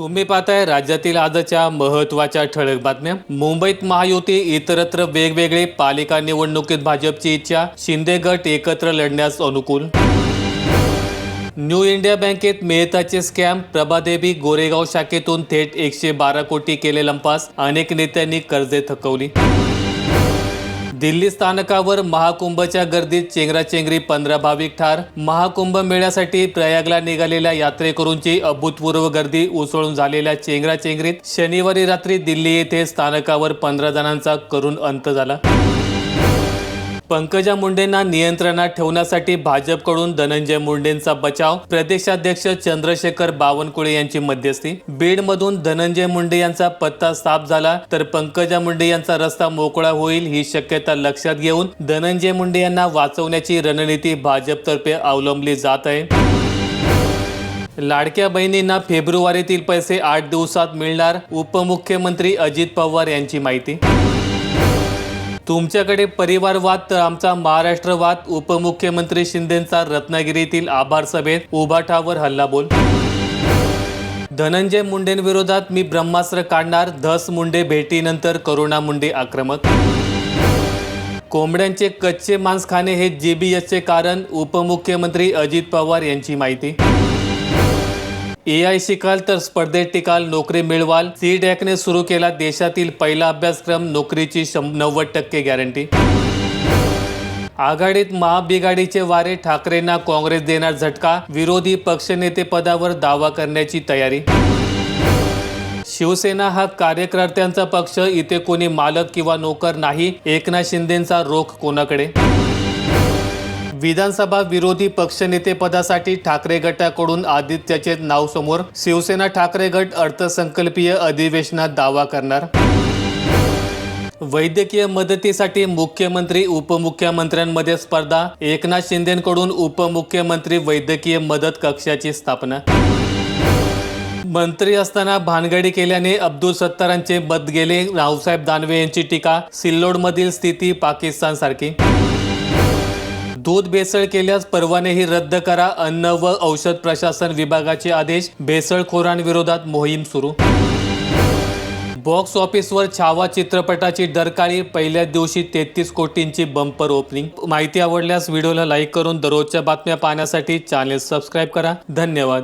तुम्ही पाहताय राज्यातील आजच्या महत्त्वाच्या ठळक बातम्या. मुंबईत महायुती इतरत्र वेगवेगळे पालिका निवडणुकीत भाजपची इच्छा. शिंदे गट एकत्र लढण्यास अनुकूल. न्यू इंडिया बँकेत मेहताचे स्कॅम. प्रभादेवी गोरेगाव शाखेतून थेट एकशे बारा कोटी केले लंपास. अनेक नेत्यांनी कर्जे थकवली. दिल्ली स्थानकावर महाकुंभच्या गर्दीत चेंगराचेंगरी पंधरा भाविक ठार. महाकुंभ मेळ्यासाठी प्रयागला निघालेल्या यात्रेकरूंची अभूतपूर्व गर्दी उसळून झालेल्या चेंगराचेंगरीत शनिवारी रात्री दिल्ली येथे स्थानकावर पंधरा जणांचा करून अंत झाला. पंकजा मुंडेंना नियंत्रणात ठेवण्यासाठी भाजपकडून धनंजय मुंडेंचा बचाव प्रदेशाध्यक्ष चंद्रशेखर बावनकुळे यांची मध्यस्थी. बीडमधून धनंजय मुंडे यांचा पत्ता साफ झाला तर पंकजा मुंडे यांचा रस्ता मोकळा होईल ही शक्यता लक्षात घेऊन धनंजय मुंडे यांना वाचवण्याची रणनीती भाजपतर्फे अवलंबली जात आहे. लाडक्या बहिणींना फेब्रुवारीतील पैसे आठ दिवसात मिळणार उपमुख्यमंत्री अजित पवार यांची माहिती. तुमच्याकडे परिवारवाद तर आमचा महाराष्ट्रवाद. उपमुख्यमंत्री शिंदेंचा रत्नागिरीतील आभार सभेत उभाठावर हल्लाबोल. धनंजय मुंडेंविरोधात मी ब्रह्मास्त्र काढणार. धस मुंडे भेटीनंतर करुणा मुंडे आक्रमक. कोंबड्यांचे कच्चे मांस खाणे हे जेबीएसचे कारण. उपमुख्यमंत्री अजित पवार यांची माहिती. ए आय शिकाल तर स्पर्धेत टिकाल नोकरी मिळवाल. सी डॅकने सुरू केला देशातील पहिला अभ्यासक्रम. नोकरीची नव्वद टक्के गॅरंटी. आघाडीत महाबिघाडीचे वारे ठाकरेंना काँग्रेस देणार झटका. विरोधी पक्षनेते पदावर दावा करण्याची तयारी. शिवसेना हा कार्यकर्त्यांचा पक्ष. इथे कोणी मालक किंवा नोकर नाही. एकनाथ शिंदेंचा रोख कोणाकडे? विधानसभा विरोधी पक्षनेतेपदासाठी ठाकरे गटाकडून आदित्यचे नाव समोर शिवसेना ठाकरे गट अर्थसंकल्पीय अधिवेशनात दावा करणार. वैद्यकीय मदतीसाठी मुख्यमंत्री उपमुख्यमंत्र्यांमध्ये स्पर्धा एकनाथ शिंदेकडून उपमुख्यमंत्री वैद्यकीय मदत कक्षाची स्थापना. मंत्री असताना भानगडी केल्याने अब्दुल सत्तारांचे मत गेले रावसाहेब दानवे यांची टीका सिल्लोडमधील स्थिती पाकिस्तानसारखी. दूध भेसळ केल्यास परवानेही रद्द करा. अन्न व औषध प्रशासन विभागाचे आदेश. भेसळखोरांविरोधात मोहीम सुरू. बॉक्स ऑफिसवर छावा चित्रपटाची डरकाळी पहिल्या दिवशी तेहतीस कोटींची बंपर ओपनिंग. माहिती आवडल्यास व्हिडिओला लाईक करून दररोजच्या बातम्या पाहण्यासाठी चॅनेल सबस्क्राईब करा. धन्यवाद.